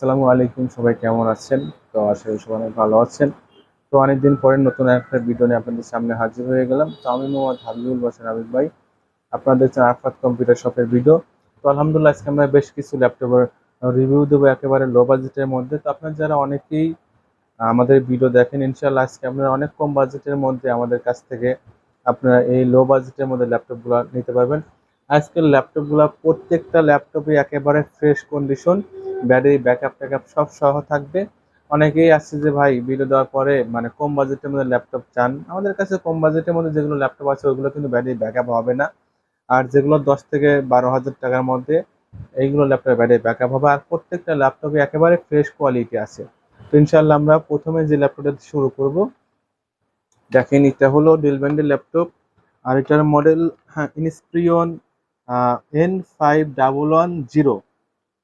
আসসালামু আলাইকুম, সবাই কেমন আছেন? তো আশা করি সবাই অনেক ভালো আছেন। তো অনেকদিন পরে নতুন একটা ভিডিও নিয়ে আপনাদের সামনে হাজির হয়ে গেলাম। তো আমি মোহাম্মদ হাবিবুল বাসার হাবিব ভাই আপনারা দেখছেন আরফাত কম্পিউটার শপের ভিডিও তো আলহামদুলিল্লাহ, আজকে আমরা বেশ কিছু ল্যাপটপের রিভিউ দেবো একেবারে লো বাজেটের মধ্যে। তো আপনারা যারা অনেকেই আমাদের ভিডিও দেখেন ইনশাল্লাহ আজকে আপনারা অনেক কম বাজেটের মধ্যে আমাদের কাছ থেকে আপনারা এই লো বাজেটের মধ্যে ল্যাপটপগুলো নিতে পারবেন। আজকের ল্যাপটপগুলো প্রত্যেকটা ল্যাপটপে একেবারে ফ্রেশ কন্ডিশন ব্যাটারি ব্যাকআপ ট্যাকআপ সব সহ থাকবে। অনেকেই আসছে যে ভাই ভিডিও দেওয়ার পরে মানে কম বাজেটের মধ্যে ল্যাপটপ চান। আমাদের কাছে কম বাজেটের মধ্যে যেগুলো ল্যাপটপ আছে ওইগুলো কিন্তু ব্যাটারি ব্যাকআপ হবে না। আর যেগুলো দশ থেকে বারো হাজার টাকার মধ্যে, এইগুলো ল্যাপটপের ব্যাটারি ব্যাকআপ হবে। আর প্রত্যেকটা ল্যাপটপে একেবারে ফ্রেশ কোয়ালিটি আছে। তো ইনশাল্লাহ আমরা প্রথমে যে ল্যাপটপটা শুরু করব দেখেন এটা হলো ডেল ব্যান্ডের ল্যাপটপ। আর এটার মডেল হ্যাঁ Inspiron N five double one zero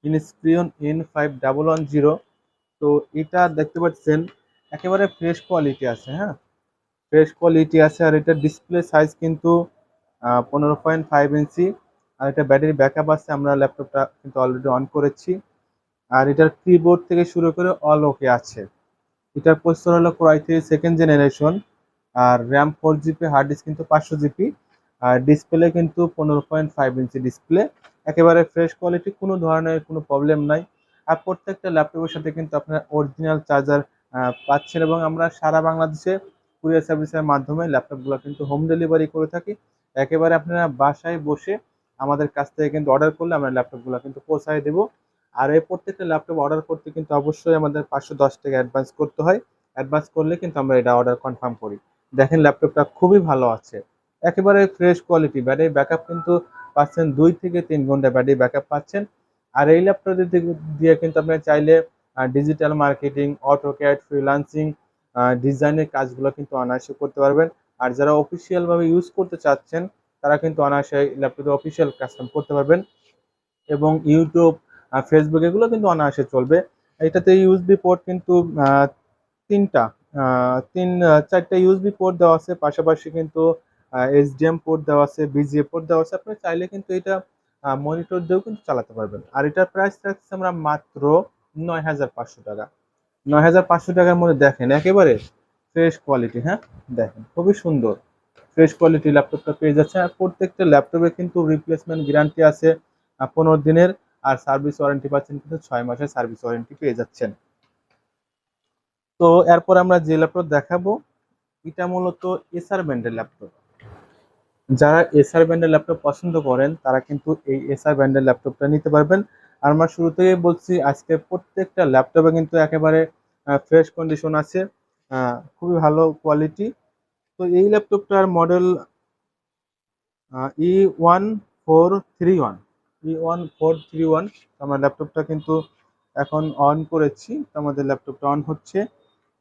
Inspiron N five double one zero তো এটা দেখতে পাচ্ছেন, একেবারে ফ্রেশ কোয়ালিটি আছে হ্যাঁ? ফ্রেশ কোয়ালিটি আছে, আর এটা ডিসপ্লে সাইজ কিন্তু পনেরো পয়েন্ট ফাইভ ইঞ্চি, আর এটা ব্যাটারি ব্যাকআপ আছে, আমরা ল্যাপটপটা কিন্তু অলরেডি অন করেছি, আর এটার কিবোর্ড থেকে শুরু করে অল ওকে আছে। এটার প্রসেসর হলো core i three second generation R RAM four GB hard disk কিন্তু পাঁচশো জিবি আর ডিসপ্লে কিন্তু পনেরো পয়েন্ট ফাইভ ইঞ্চি ডিসপ্লে একেবারে ফ্রেশ কোয়ালিটি কোনো ধরনের কোনো প্রবলেম নাই। আর প্রত্যেকটা ল্যাপটপের সাথে কিন্তু আপনার অরিজিনাল চার্জার পাচ্ছেন এবং আমরা সারা বাংলাদেশে কুরিয়ার সার্ভিসের মাধ্যমে ল্যাপটপগুলো কিন্তু হোম ডেলিভারি করে থাকি। একেবারে আপনারা বাসায় বসে আমাদের কাছ থেকে কিন্তু অর্ডার করলে আমরা ল্যাপটপগুলো কিন্তু পৌঁছায় দেবো। আর এই প্রত্যেকটা ল্যাপটপ অর্ডার করতে কিন্তু অবশ্যই আমাদের পাঁচশো দশ টাকা অ্যাডভান্স করতে হয়। অ্যাডভান্স করলে কিন্তু আমরা এটা অর্ডার কনফার্ম করি। দেখেন ল্যাপটপটা খুবই ভালো আছে। একেবারে ফ্রেশ কোয়ালিটি ব্যাটারি ব্যাকআপ কিন্তু পাচ্ছেন দুই থেকে তিন ঘণ্টা ব্যাটারি ব্যাকআপ পাচ্ছেন। আর এই ল্যাপটপ দিয়ে কিন্তু আপনি চাইলে digital marketing auto CAD freelancing ডিজাইনের কাজগুলো কিন্তু অনায়াসে করতে পারবেন। আর যারা অফিসিয়ালভাবে ইউজ করতে চাচ্ছেন, তারা কিন্তু অনায়াসে ল্যাপটপে অফিসিয়াল কাস্টম করতে পারবেন। এবং ইউটিউব ফেসবুক এগুলো কিন্তু অনায়াসে চলবে। এটাতে ইউএসবি পোর্ট কিন্তু তিনটা তিন চারটা ইউএসবি পোর্ট দেওয়া আছে। পাশাপাশি কিন্তু এইচডিএম পোর্ট দেওয়া আছে বিজিএ পোর্ট দেওয়া আছে আপনি চাইলে কিন্তু এটা মনিটর দিয়েও কিন্তু চালাতে পারবেন। আর এটার প্রাইস রাখছি আমরা মাত্র নয় হাজার পাঁচশো টাকা। নয় হাজার পাঁচশো টাকার মধ্যে দেখেন, একেবারে ফ্রেশ কোয়ালিটি হ্যাঁ? দেখেন, খুবই সুন্দর। ফ্রেশ কোয়ালিটি ল্যাপটপটা পেয়ে যাচ্ছে আর প্রত্যেকটা ল্যাপটপে কিন্তু রিপ্লেসমেন্ট গ্যারান্টি আছে পনেরো দিনের। আর সার্ভিস ওয়ারেন্টি পাচ্ছেন কিন্তু ছয় মাসের সার্ভিস ওয়ারেন্টি পেয়ে যাচ্ছেন। তো এরপর আমরা যে ল্যাপটপ দেখাবো, এটা মূলত এসআর ব্যান্ডের ল্যাপটপ যারা এসআর ব্যান্ডের ল্যাপটপ পছন্দ করেন, তারা কিন্তু এই এসআর ব্যান্ডের ল্যাপটপটা নিতে পারবেন। আর আমরা শুরু থেকেই বলছি, আজকে প্রত্যেকটা ল্যাপটপে কিন্তু একেবারে ফ্রেশ কন্ডিশন আছে খুবই ভালো কোয়ালিটি তো এই ল্যাপটপটার model E one four three one E one four three one আমার ল্যাপটপটা কিন্তু এখন অন করেছি, তো আমাদের ল্যাপটপটা অন হচ্ছে।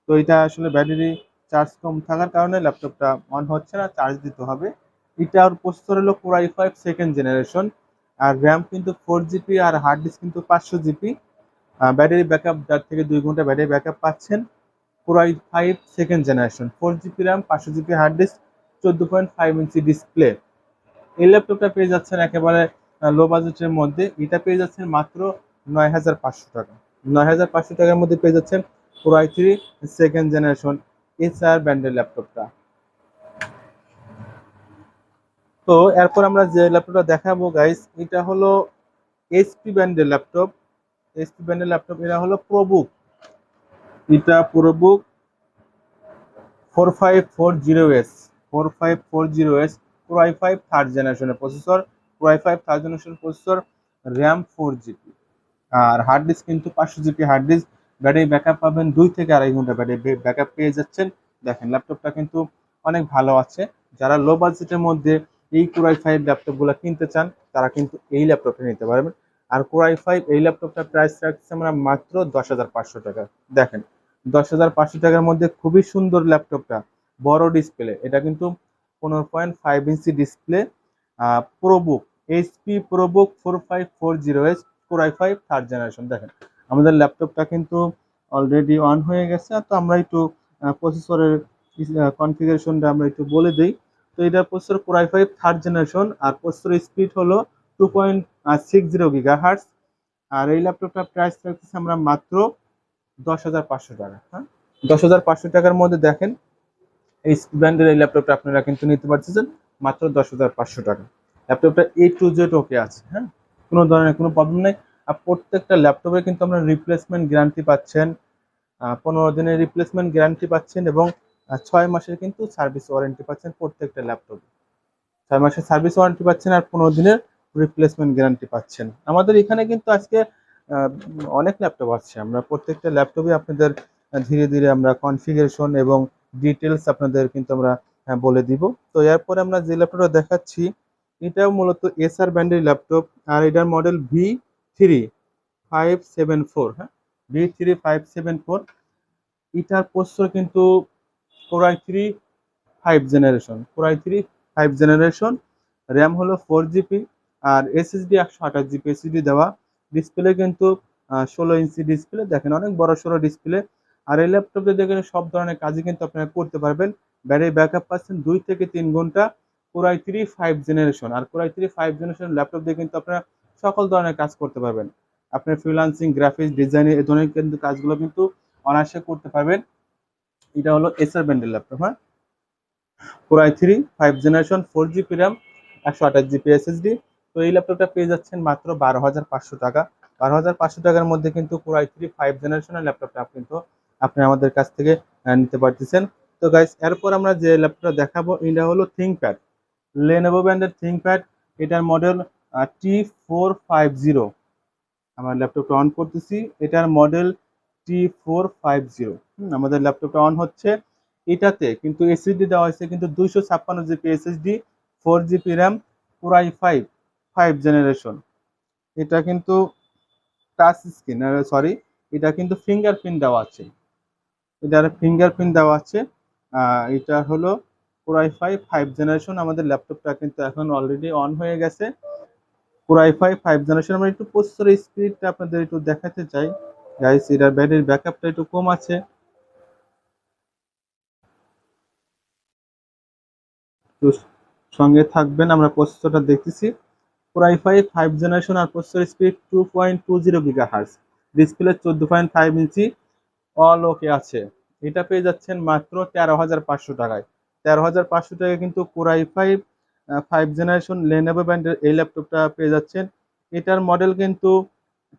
তো এটা আসলে ব্যাটারি চার্জ কম থাকার কারণে ল্যাপটপটা অন হচ্ছে না চার্জ দিতে হবে। এটার প্রসেসর হলো core i five second generation R RAM কিন্তু ফোর জিবি আর হার্ড ডিস্ক কিন্তু পাঁচশো জিবি ব্যাটারি ব্যাকআপ যার থেকে দুই ঘণ্টা ব্যাটারি ব্যাকআপ পাচ্ছেন core i five second generation four GB RAM পাঁচশো জিবি হার্ড ডিস্ক চোদ্দ পয়েন্ট ফাইভ ইঞ্চি ডিসপ্লে এই ল্যাপটপটা পেয়ে যাচ্ছেন একেবারে লো বাজেটের মধ্যে। এটা পেয়ে যাচ্ছেন মাত্র নয় হাজার পাঁচশো টাকা। নয় হাজার পাঁচশো টাকার মধ্যে পেয়ে যাচ্ছেন core i three second generation SR ব্যান্ডের ল্যাপটপটা তো এরপর আমরা যে ল্যাপটপটা দেখাবো গাইস এটা হলো এইচপি ব্যান্ডের ল্যাপটপ। এইচপি ব্যান্ডের ল্যাপটপ, এটা হলো প্রবুক এটা ProBook four five four zero S four five four zero S core i five third জেনারেশনের processor core i five third generation processor RAM four GB R hard disk কিন্তু পাঁচশো GB hard disk battery backup পাবেন দুই থেকে আড়াই ঘণ্টা battery backup পেয়ে যাচ্ছেন। দেখেন, ল্যাপটপটা কিন্তু অনেক ভালো আছে। যারা লো বাজেটের মধ্যে এই কোরাই ফাইভ ল্যাপটপগুলো কিনতে চান, তারা কিন্তু এই ল্যাপটপটা নিতে পারবেন। আর কোরাই ফাইভ এই ল্যাপটপটার প্রাইস রাখছে আমরা মাত্র দশ হাজার পাঁচশো টাকা। দেখেন, দশ হাজার পাঁচশো টাকার মধ্যে খুবই সুন্দর ল্যাপটপটা, বড় ডিসপ্লে এটা কিন্তু পনেরো point five inch display ProBook HP ProBook four five four zero S core i five third generation দেখেন, আমাদের ল্যাপটপটা কিন্তু অলরেডি অন হয়ে গেছে। তো আমরা একটু প্রসেসরের কনফিগারেশনটা আমরা একটু বলে দিই। তো এটা processor core i five third generation R processor speed হলো two point six zero giga আর এই ল্যাপটপটার প্রাইস রাখতেছি আমরা মাত্র দশ হাজার পাঁচশো টাকা হ্যাঁ? দশ হাজার পাঁচশো টাকার মধ্যে দেখেন, এই ব্র্যান্ডের এই ল্যাপটপটা আপনারা কিন্তু নিতে পারতেছেন মাত্র দশ হাজার পাঁচশো টাকা। ল্যাপটপটা এ টু জেড ওকে আছে হ্যাঁ? কোনো ধরনের কোনো প্রবলেম নেই। আর প্রত্যেকটা ল্যাপটপে কিন্তু আমরা রিপ্লেসমেন্ট গ্যারান্টি পাচ্ছেন পনেরো দিনের রিপ্লেসমেন্ট গ্যারান্টি পাচ্ছেন এবং ছয় মাসের কিন্তু সার্ভিস ওয়ারেন্টি পাচ্ছেন প্রত্যেকটা ল্যাপটপে। ছয় মাসের সার্ভিস ওয়ারেন্টি পাচ্ছেন আর পনেরো দিনের রিপ্লেসমেন্ট গ্যারান্টি পাচ্ছেন। আমাদের এখানে কিন্তু আজকে অনেক ল্যাপটপ আছে আমরা প্রত্যেকটা ল্যাপটপে আপনাদের ধীরে ধীরে আমরা কনফিগারেশন এবং ডিটেলস আপনাদের কিন্তু আমরা বলে দিব। তো এরপরে আমরা যে ল্যাপটপটা দেখাচ্ছি, এটাও মূলত এসআর ব্র্যান্ডের ল্যাপটপ আর এটার model V three five seven four হ্যাঁ? V three five seven four এটার প্রসেসর কিন্তু core i three five generation core i three five generation RAM হলো ফোর জিবি আর এসএসডি একশো আঠাশ জিবি এসএসডি দেওয়া। ডিসপ্লে কিন্তু ষোলো ইঞ্চি ডিসপ্লে দেখেন, অনেক বড় সড়ো ডিসপ্লে আর এই ল্যাপটপে দেখেন, সব ধরনের কাজই কিন্তু আপনারা করতে পারবেন। ব্যাটারি ব্যাকআপ পাচ্ছেন দুই থেকে তিন ঘণ্টা। Core i three five generation R core i three five generation laptop দিয়ে কিন্তু আপনারা সকল ধরনের কাজ করতে পারবেন। আপনার ফ্রিলান্সিং গ্রাফিক্স ডিজাইন এই ধরনের কিন্তু কাজগুলো কিন্তু অনায়াসে করতে পারবেন। এটা হলো এসআর ব্যান্ডের ল্যাপটপ হ্যাঁ? Core i three five generation four GB RAM একশো আঠাশ জিবি এসএসডি তো এই ল্যাপটপটা পেয়ে যাচ্ছেন মাত্র বারো হাজার পাঁচশো টাকা। বারো হাজার পাঁচশো টাকার মধ্যে কিন্তু কোরাই থ্রি ফাইভ জেনারেশনের ল্যাপটপটা আপনি তো আপনি আমাদের কাছ থেকে নিতে পারতেছেন। তো গাইস এরপর আমরা যে ল্যাপটপটা দেখাবো, এটা হলো থিঙ্কপ্যাড লেনোভো ব্র্যান্ডের থিঙ্কপ্যাড এটার model T four five zero আমরা ল্যাপটপটা অন করতেছি। এটার মডেল ফোর ফাইভ জিরো আমাদের ল্যাপটপটা অন হচ্ছে এটাতে, কিন্তু এসএসডি দেওয়া হয়েছে, কিন্তু দুইশো ছাপ্পান্ন GB SSD four GB RAM core i five five generation এটা কিন্তু টাচ স্ক্রিন সরি এটা কিন্তু ফিঙ্গারপ্রিন্ট দেওয়া আছে। এটার ফিঙ্গারপ্রিন্ট দেওয়া আছে। এটা হলো পুরাই ফাইভ ফাইভ জেনারেশন আমাদের ল্যাপটপটা কিন্তু এখন অলরেডি অন হয়ে গেছে। পুরাই ফাইভ ফাইভ জেনারেশন আমরা একটু প্রসেসর স্পিডটা আপনাদের একটু দেখাতে চাই। গাইস এটার ব্যাটারির ব্যাকআপটা একটু কম আছে। একটু সঙ্গে থাকবেন, আমরা প্রসেসরটা দেখতেছি। Core i five five generation R processor speed two point two zero giga hertz display চোদ্দ point five inch. All okay আছে। এটা পেয়ে যাচ্ছেন মাত্র তেরো হাজার পাঁচশো টাকায়। তেরো হাজার পাঁচশো টাকায় কিন্তু core i five five generation Lenovo ব্র্যান্ডের এই ল্যাপটপটা পেয়ে যাচ্ছেন। এটার মডেল কিন্তু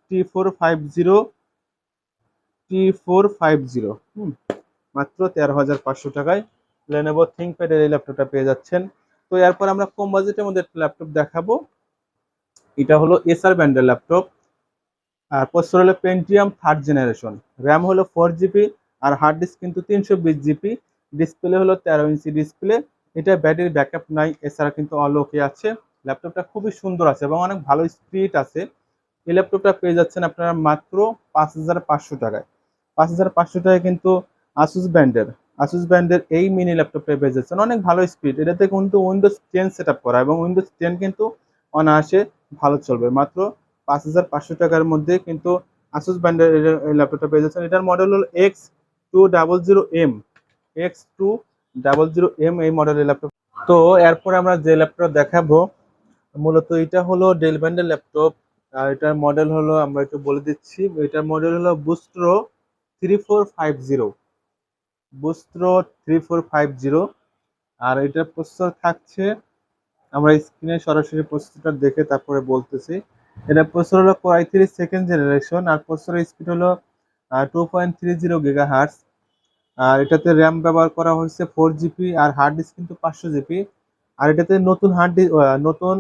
T four five zero T four five zero হুম, মাত্র তেরো হাজার পাঁচশো টাকায়। লেনোভো থিঙ্কপ্যাডের এই ল্যাপটপটা পেয়ে যাচ্ছেন। তো এরপর আমরা কম বাজেটের মধ্যে একটা ল্যাপটপ দেখাবো। এটা হলো এসআর ব্র্যান্ডের ল্যাপটপ আর প্রসেসর হলো পেন্টিয়াম থার্ড জেনারেশন র্যাম হলো ফোর জিবি আর হার্ড ডিস্ক কিন্তু তিনশো বিশ জিবি ডিসপ্লে হলো তেরো ইঞ্চি ডিসপ্লে এটা ব্যাটারি ব্যাকআপ নাই, এছাড়া কিন্তু অল ওকে আছে। ল্যাপটপটা খুবই সুন্দর আছে এবং অনেক ভালো স্পিড আছে। এই ল্যাপটপটা পেয়ে যাচ্ছেন আপনারা মাত্র পাঁচ হাজার পাঁচশো টাকায়। পাঁচ হাজার পাঁচশো টাকায় কিন্তু আসুস ব্র্যান্ডের আসুস ব্র্যান্ডের এই মিনি ল্যাপটপটা পেয়ে যাচ্ছেন। অনেক ভালো স্পিড এটাতে কিন্তু উইন্ডোজ টেন সেট করা এবং উইন্ডোজ টেন কিন্তু অনায়াসে ভালো চলবে। মাত্র পাঁচ হাজার পাঁচশো টাকার মধ্যে কিন্তু আসুস ব্র্যান্ডের ল্যাপটপটা পেয়ে যাচ্ছেন। এটার মডেল হল X two double zero M X two double zero M এই মডেলের ল্যাপটপ তো এরপরে আমরা যে ল্যাপটপ দেখাবো, মূলত এটা হলো ডেল ব্র্যান্ডের ল্যাপটপ আর এটার মডেল হলো আমরা একটু বলে দিচ্ছি, এটার মডেল হলো Vostro three four five zero Vostro three four five zero আর এটার প্রসেসর থাকছে, আমরা স্ক্রিনে সরাসরি প্রসেসরটা দেখে তারপরে বলতেছি। এটা প্রসেসর হলো core i three second generation আর প্রসেসরের স্পিড হলো two point three zero giga hertz আর এটাতে র্যাম ব্যবহার করা হয়েছে ফোর জিবি আর হার্ড ডিস্ক কিন্তু পাঁচশো জিবি আর এটাতে নতুন হার্ড নতুন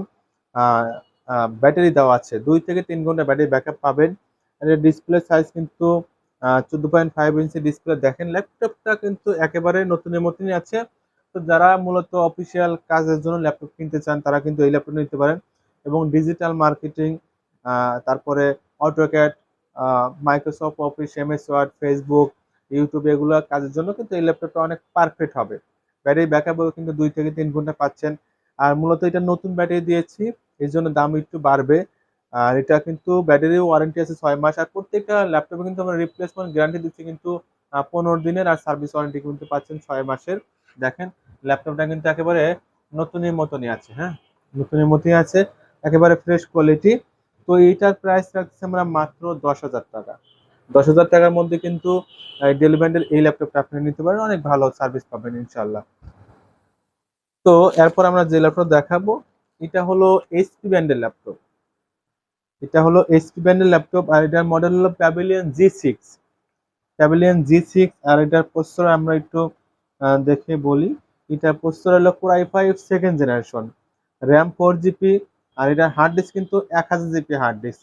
ব্যাটারি দেওয়া আছে। দুই থেকে তিন ঘণ্টা ব্যাটারি ব্যাকআপ পাবেন। এর ডিসপ্লে সাইজ কিন্তু চোদ্দ পয়েন্ট ফাইভ ইঞ্চি ডিসপ্লে দেখেন ল্যাপটপটা কিন্তু একেবারে নতুনের মতনই আছে। তো যারা মূলত অফিসিয়াল কাজের জন্য ল্যাপটপ কিনতে চান, তারা কিন্তু এই ল্যাপটপ নিতে পারেন। এবং ডিজিটাল মার্কেটিং তারপরে AutoCAD Microsoft Office MS Word Facebook YouTube এগুলো কাজের জন্য কিন্তু এই ল্যাপটপটা অনেক পারফেক্ট হবে। ব্যাটারি ব্যাকআপও কিন্তু দুই থেকে তিন ঘণ্টা পাচ্ছেন। আর মূলত এটা নতুন ব্যাটারি দিয়েছি এই জন্য দাম একটু বাড়বে। আর এটা কিন্তু ব্যাটারি ওয়ারেন্টি আছে ছয় মাস। আর প্রত্যেকটা ল্যাপটপে কিন্তু আমরা রিপ্লেসমেন্ট গ্যারান্টি দিচ্ছি কিন্তু পনেরো দিনের আর সার্ভিস ওয়ারেন্টি কিন্তু পাচ্ছেন ছয় মাসের। দেখেন ল্যাপটপটা কিন্তু একেবারে নতুনের মতনই আছে হ্যাঁ? নতুনের মতনই আছে, একেবারে ফ্রেশ কোয়ালিটি তো এইটার প্রাইস রাখছি আমরা মাত্র দশ হাজার টাকা। দশ হাজার টাকার মধ্যে কিন্তু ডেলিভারির এই ল্যাপটপটা আপনি নিতে পারেন, অনেক ভালো সার্ভিস পাবেন ইনশাল্লাহ তো এরপর আমরা যে ল্যাপটপ দেখাবো, এটা হলো এইচপি ব্র্যান্ডের ল্যাপটপ এটা হলো এইচপি ব্র্যান্ডের ল্যাপটপ আর এটার মডেল হলো Pavilion G six Pavilion G six আর এটার প্রসেসর আমরা একটু দেখে বলি। এটার প্রসেসর হলো core i five second generation RAM four GB আর এটার হার্ড ডিস্ক কিন্তু এক হাজার GB hard disk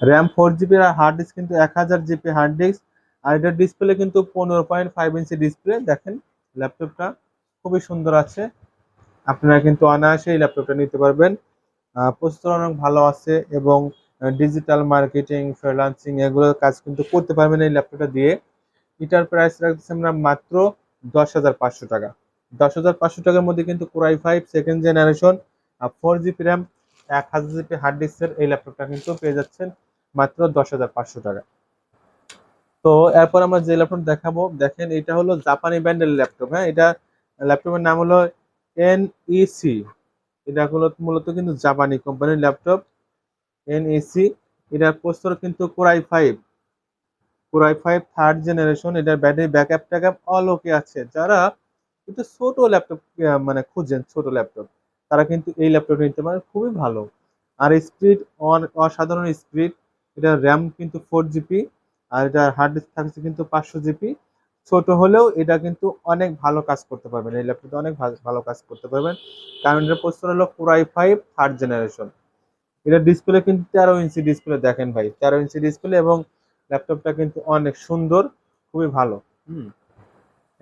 RAM four GB আর হার্ড ডিস্ক কিন্তু এক হাজার জিবি হার্ড ডিস্ক আর এটার ডিসপ্লে কিন্তু পনেরো পয়েন্ট ফাইভ ইঞ্চি ডিসপ্লে দেখেন ল্যাপটপটা খুবই সুন্দর আছে। আপনারা কিন্তু অনায়াসে এই ল্যাপটপটা নিতে পারবেন। প্রসেসর অনেক ভালো আছে এবং ডিজিটাল মার্কেটিং ফ্রিল্যান্সিং এগুলোর কাজ কিন্তু করতে পারবেন এই ল্যাপটপটা দিয়ে। এটার প্রাইস রাখছি আমরা মাত্র দশ হাজার পাঁচশো টাকা। দশ হাজার পাঁচশো টাকার মধ্যে কিন্তু core i five second generation four GB RAM এক হাজার জিবি হার্ড ডিস্কের এই ল্যাপটপটা কিন্তু পেয়ে যাচ্ছেন মাত্র দশ হাজার পাঁচশো টাকা। তো এরপর আমরা যে ল্যাপটপ দেখাবো, দেখেন এটা হলো জাপানি ব্র্যান্ডের ল্যাপটপ হ্যাঁ? এটা ল্যাপটপের নাম হলো এনইসি এটা হলো মূলত কিন্তু জাপানি কোম্পানির ল্যাপটপ এনইসি এটার প্রস্তর কিন্তু core i five core i five third generation এটার ব্যাটারি ব্যাকআপ ট্যাকআপ অল ওকে আছে। যারা কিন্তু ছোট ল্যাপটপ মানে খুঁজছেন ছোট ল্যাপটপ তারা কিন্তু এই ল্যাপটপ নিতে পারেন, খুবই ভালো। আর স্পিড অসাধারণ স্পিড এটা র্যাম কিন্তু ফোর জিবি আর এটা হার্ড ডিস্ক থাকছে কিন্তু পাঁচশো জিবি ছোট হলেও এটা কিন্তু অনেক ভালো কাজ করতে পারবেন। এই ল্যাপটপে অনেক ভালো কাজ করতে পারবেন। কারণ এটা প্রস্তুত হলো core i five third generation এটা ডিসপ্লে কিন্তু তেরো ইঞ্চি ডিসপ্লে দেখেন ভাই। তেরো ইঞ্চি ডিসপ্লে এবং ল্যাপটপটা কিন্তু অনেক সুন্দর, খুবই ভালো। হুম।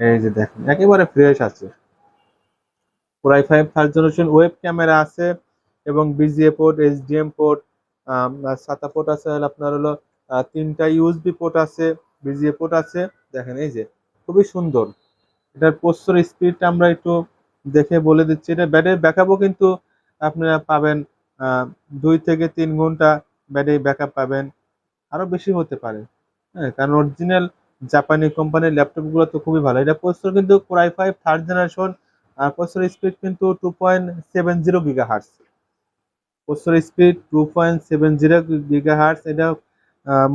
এই যে দেখেন, একেবারে ফ্রেশ আছে। Core i five third generation web camera আছে এবং VGA port HDMI port SATA port আছে আপনার হলো তিনটা ইউএসবি পোর্ট আছে বিজিএ পোর্ট আছে। দেখেন এই যে খুবই সুন্দর। এটার প্রসেসর স্পিডটা আমরা একটু দেখে বলে দিচ্ছি। এটা ব্যাটারি ব্যাকআপও কিন্তু আপনারা পাবেন দুই থেকে তিন ঘণ্টা ব্যাটারি ব্যাকআপ পাবেন। আরও বেশি হতে পারে। হ্যাঁ কারণ অরিজিনাল জাপানি কোম্পানির ল্যাপটপগুলো তো খুবই ভালো। এটা প্রসেসর কিন্তু core i five third generation R processor speed কিন্তু two point seven zero giga hertz processor speed two point seven zero giga hertz এটা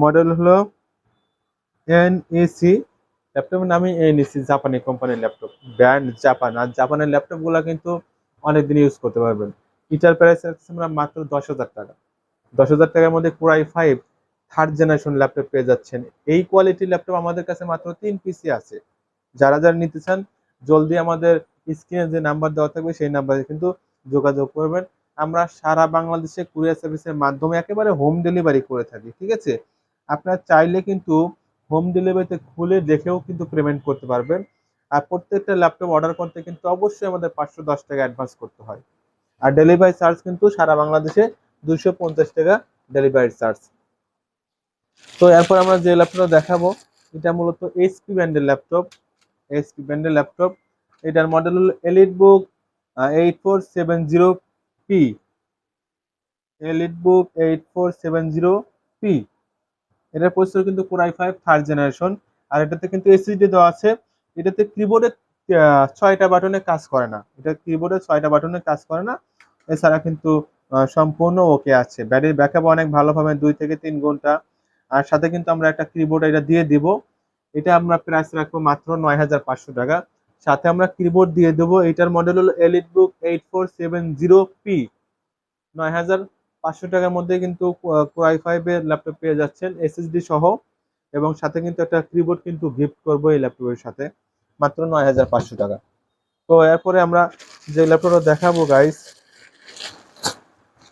মডেল হলো এনএসি ল্যাপটপের নামই এনএসি জাপানি কোম্পানির ল্যাপটপ ব্র্যান্ড জাপান আর জাপানের ল্যাপটপগুলো কিন্তু অনেকদিন ইউজ করতে পারবেন। ইটার প্রাইস আমরা মাত্র দশ হাজার টাকা। দশ হাজার টাকার মধ্যে core i five third generation laptop পেয়ে যাচ্ছেন। এই কোয়ালিটির ল্যাপটপ আমাদের কাছে মাত্র তিন পিসি আছে। যারা যারা নিতে চান, জলদি আমাদের স্ক্রিনে যে নাম্বার দেওয়া থাকবে, সেই নাম্বারে কিন্তু যোগাযোগ করবেন। আমরা সারা বাংলাদেশে কুরিয়ার সার্ভিসের মাধ্যমে একেবারে হোম ডেলিভারি করে থাকি, ঠিক আছে? আপনার চাইলে কিন্তু হোম ডেলিভারিতে খুলে দেখেও কিন্তু পেমেন্ট করতে পারবেন। আর প্রত্যেকটা ল্যাপটপ অর্ডার করতে কিন্তু অবশ্যই আমাদের পাঁচশো দশ টাকা অ্যাডভান্স করতে হয়। আর ডেলিভারি চার্জ কিন্তু সারা বাংলাদেশে দুশো পঞ্চাশ টাকা ডেলিভারি চার্জ তো এরপর আমরা যে ল্যাপটপটা দেখাবো, এটা মূলত এইচপি ব্র্যান্ডের ল্যাপটপ এইচপি ব্র্যান্ডের ল্যাপটপ এটার মডেল হলো EliteBook eight four seven zero P EliteBook eight four seven zero P এটার প্রসেসর কিন্তু core i five third generation আর এটাতে কিন্তু এসএসডি দেওয়া আছে। এটাতে কিবোর্ডে ছয়টা বাটনে কাজ করে না। এটা কিবোর্ডে ছয়টা বাটনে কাজ করে না। এছাড়া কিন্তু সম্পূর্ণ ওকে আছে। ব্যাটারি ব্যাকআপ অনেক ভালো পাবেন দুই থেকে তিন ঘণ্টা। আর সাথে কিন্তু আমরা একটা কিবোর্ড এটা দিয়ে দিব। এটা আমরা প্রাইস রাখব মাত্র নয় হাজার পাঁচশো টাকা। সাথে আমরা কিবোর্ড দিয়ে দেবো। এটার মডেল হলো EliteBook eight four seven zero P নয় হাজার পাঁচশো টাকার মধ্যে কিন্তু কোরাই ফাইভের ল্যাপটপ পেয়ে যাচ্ছেন এসএসডি সহ। এবং সাথে কিন্তু একটা কিবোর্ড কিন্তু গিফট করব এই ল্যাপটপের সাথে, মাত্র নয় হাজার পাঁচশো টাকা। তো এরপরে আমরা যে ল্যাপটপটা দেখাবো গাইস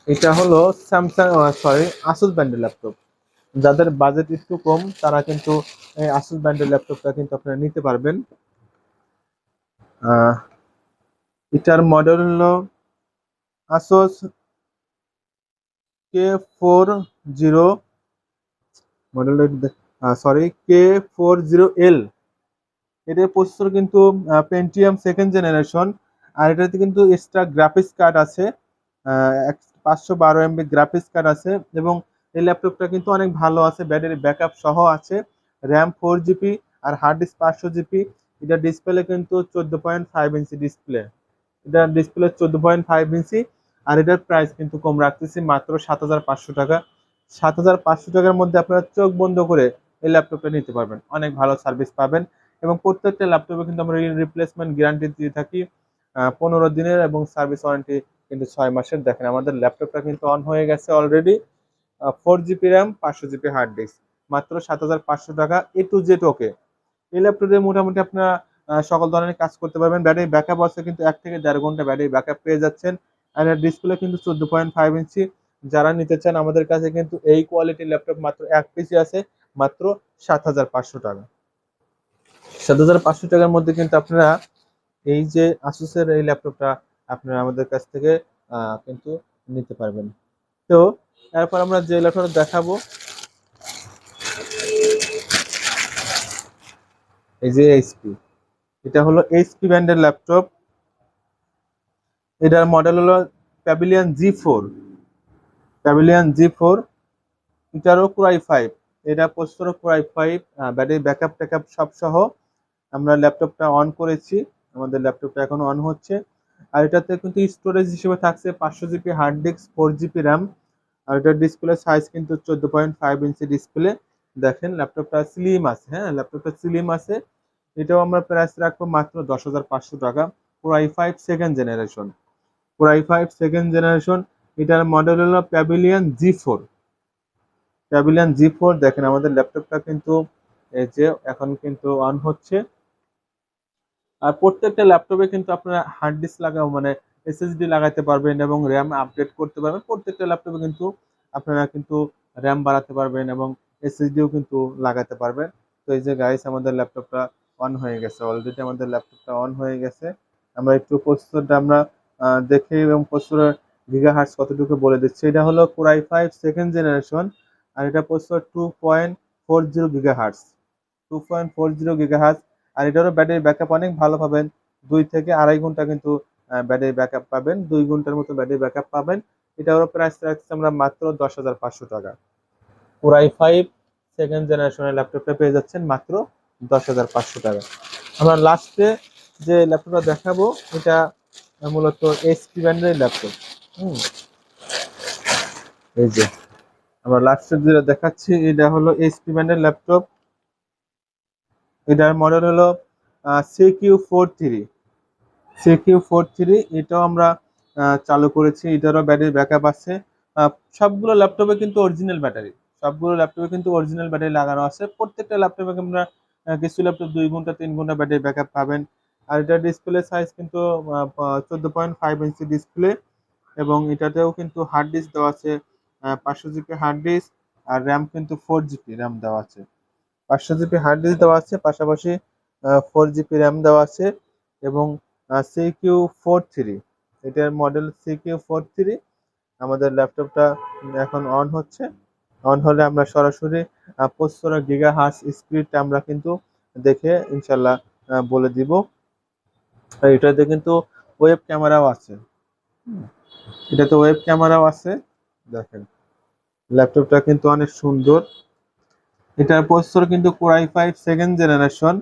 এটা হলো স্যামসাং সরি আসুস ব্র্যান্ডের ল্যাপটপ যাদের বাজেট একটু কম, তারা কিন্তু এই আসুস ব্র্যান্ডের ল্যাপটপটা কিন্তু আপনারা নিতে পারবেন। এটার মডেল হলো আসুস কে ফোর জিরো মডেলটা sorry K four zero L এটার প্রসেসর কিন্তু পেন্টিয়াম সেকেন্ড জেনারেশন আর এটাতে কিন্তু এক্সট্রা গ্রাফিক্স কার্ড আছে পাঁচশো বারো এমবি গ্রাফিক্স কার্ড আছে, এবং এই ল্যাপটপটা কিন্তু অনেক ভালো আছে ব্যাটারি ব্যাকআপ সহ আছে র্যাম ফোর জিবি আর হার্ড ডিস্ক পাঁচশো জিবি এটা ডিসপ্লে কিন্তু চোদ্দ পয়েন্ট ফাইভ ইঞ্চি ডিসপ্লে এটা ডিসপ্লে চোদ্দ পয়েন্ট ফাইভ ইঞ্চি আর এটার প্রাইস কিন্তু কম রাখতেছি মাত্র সাত হাজার পাঁচশো টাকা। সাত হাজার পাঁচশো টাকার মধ্যে আপনারা চোখ বন্ধ করে এই ল্যাপটপটা নিতে পারবেন। অনেক ভালো সার্ভিস পাবেন এবং প্রত্যেকটা ল্যাপটপে কিন্তু আমরা রিপ্লেসমেন্ট গ্যারান্টি দিয়ে থাকি। পনেরো দিনের এবং সার্ভিস ওয়ারেন্টি কিন্তু ছয় মাসের। দেখেন আমাদের ল্যাপটপটা কিন্তু অন হয়ে গেছে অলরেডি ফোর জিবি র্যাম পাঁচশো জিবি হার্ড ডিস্ক মাত্র সাত হাজার পাঁচশো টাকা এ টু জেড ওকে এই ল্যাপটপে মোটামুটি আপনারা সকল ধরনের কাজ করতে পারবেন। ব্যাটারি ব্যাকআপ আছে কিন্তু এক থেকে দেড় ঘণ্টা ব্যাটারি ব্যাকআপ পেয়ে যাচ্ছেন। আর ডিসপ্লে কিন্তু চোদ্দ পয়েন্ট ফাইভ ইঞ্চি। যারা নিতে চান, আমাদের কাছে কিন্তু এই কোয়ালিটির ল্যাপটপ মাত্র এক পিসি আছে, মাত্র সাত হাজার পাঁচশো টাকা। সাত হাজার পাঁচশো টাকার মধ্যে কিন্তু আপনারা এই যে আসুসের এই ল্যাপটপটা আপনারা আমাদের কাছ থেকে কিন্তু নিতে পারবেন। তো, এরপর আমরা যে ল্যাপটপটা দেখাবো, এই যে এইচপি এটা হলো এইচপি ব্র্যান্ডের ল্যাপটপ এটার মডেল হলো Pavilion G four Pavilion G four এটারও কুরাই ফাইভ এটা processor core i five battery backup ট্যাকআপ সব সহ আমরা ল্যাপটপটা অন করেছি। আমাদের ল্যাপটপটা এখন অন হচ্ছে। আর এটাতে কিন্তু স্টোরেজ হিসেবে থাকছে পাঁচশো GB hard disk four GB RAM আর এটার ডিসপ্লে সাইজ কিন্তু চোদ্দ পয়েন্ট ফাইভ ইঞ্চি ডিসপ্লে দেখেন ল্যাপটপটা স্লিম আছে হ্যাঁ? ল্যাপটপটা স্লিম আছে। এটাও আমরা প্রাইস রাখব মাত্র দশ হাজার পাঁচশো টাকা। Core i five second generation core i five second generation এটার মডেল হলো Pavilion G four Pavilion G four দেখেন, আমাদের ল্যাপটপটা কিন্তু এই যে এখন কিন্তু অন হচ্ছে। আর প্রত্যেকটা ল্যাপটপে কিন্তু আপনারা হার্ড ডিস্ক লাগাও মানে এসএসডি লাগাতে পারবেন এবং র্যাম আপডেট করতে পারবেন। প্রত্যেকটা ল্যাপটপে কিন্তু আপনারা কিন্তু র্যাম বাড়াতে পারবেন এবং এসএসডিও কিন্তু লাগাতে পারবেন। তো এই যে গাইস আমাদের ল্যাপটপটা অন হয়ে গেছে। অলরেডি আমাদের ল্যাপটপটা অন হয়ে গেছে। আমরা একটু প্রস্তুতটা আমরা দেখে এবং প্রস্তুতের গিগা হার্টস কতটুকু বলে দিচ্ছি। এটা হলো core i five second generation আর এটা processor two point four zero giga hertz two point four zero giga hertz আর এটারও ব্যাটারি ব্যাকআপ অনেক ভালো পাবেন। দুই থেকে আড়াই ঘণ্টা কিন্তু ব্যাটারি ব্যাকআপ পাবেন। দুই ঘণ্টার মতো ব্যাটারি ব্যাকআপ পাবেন। এটারও প্রাইস রাখছি আমরা মাত্র দশ হাজার পাঁচশো টাকা। কোরাই ফাইভ সেকেন্ড জেনারেশনের ল্যাপটপটা পেয়ে যাচ্ছেন মাত্র দশ হাজার পাঁচশো টাকা। আমরা লাস্টে যে ল্যাপটপটা দেখাবো, এটা মূলত এইচপি ব্র্যান্ডের ল্যাপটপ হুম। এই যে, আমরা লাস্টে যেটা দেখাচ্ছি, এটা হলো এইচপি ব্র্যান্ডের ল্যাপটপ এটার মডেল হলো C Q four three C Q four three এটাও আমরা চালু করেছি। এটারও ব্যাটারি ব্যাকআপ আছে। সবগুলো ল্যাপটপে কিন্তু অরিজিনাল ব্যাটারি সবগুলো ল্যাপটপে কিন্তু অরিজিনাল ব্যাটারি লাগানো আছে। প্রত্যেকটা ল্যাপটপে আমরা কিছু ল্যাপটপ দুই ঘণ্টা, তিন ঘণ্টা ব্যাটারি ব্যাকআপ পাবেন। আর এটা ডিসপ্লে সাইজ কিন্তু চোদ্দ পয়েন্ট ফাইভ ইঞ্চি ডিসপ্লে এবং এটাতেও কিন্তু হার্ড ডিস্ক দেওয়া আছে পাঁচশো জিবি হার্ড ডিস্ক আর র্যাম কিন্তু ফোর জিবি র্যাম দেওয়া আছে। পাঁচশো জিবি হার্ড ডিস্ক দেওয়া আছে, পাশাপাশি ফোর জিবি র্যাম দেওয়া আছে এবং সি কিউ ফোর থ্রি এটার model C Q four three আমাদের ল্যাপটপটা এখন অন হচ্ছে। অন হলে আমরা সরাসরি পঁচিশশো গিগা হার্স স্পিডটা আমরা কিন্তু দেখে, ইনশাল্লাহ বলে দিব। এটাতে কিন্তু ওয়েব ক্যামেরাও আছে। এটাতে ওয়েব ক্যামেরাও আছে, দেখেন। ল্যাপটপটা কিন্তু অনেক সুন্দর। এটার প্রসেসর কিন্তু core i five second generation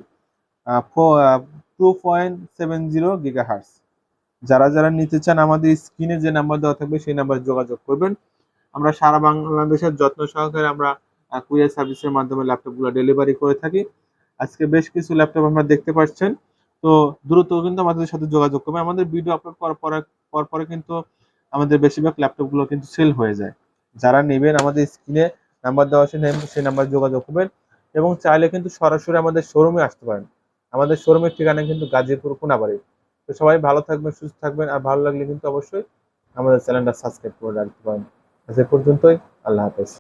two point seven zero gigahertz যারা যারা নিতে চান, আমাদের স্ক্রিনে যে নাম্বার দেওয়া থাকবে, সেই নাম্বারে যোগাযোগ করবেন। আমরা সারা বাংলাদেশের যত্ন সহকারে আমরা কুরিয়ার সার্ভিসের মাধ্যমে ল্যাপটপগুলো ডেলিভারি করে থাকি। আজকে বেশ কিছু ল্যাপটপ আমরা দেখতে পাচ্ছেন। তো দ্রুত কিন্তু আমাদের সাথে যোগাযোগ করবে। আমাদের ভিডিও আপলোড করার পরে পর পরে কিন্তু আমাদের বেশিরভাগ ল্যাপটপগুলো কিন্তু সেল হয়ে যায়। যারা নেবেন আমাদের স্ক্রিনে নাম্বার দেওয়া আছে সেই নাম্বার যোগাযোগ করবেন এবং চাইলে কিন্তু সরাসরি আমাদের শোরুমে আসতে পারেন। আমাদের শোরুমের ঠিকানা কিন্তু গাজীপুর কোনাবাড়ি। তো সবাই ভালো থাকবেন, সুস্থ থাকবেন আর ভালো লাগলে কিন্তু অবশ্যই আমাদের চ্যানেলটা সাবস্ক্রাইব করে রাখতে পারেন। আজ পর্যন্তই, আল্লাহ হাফেজ।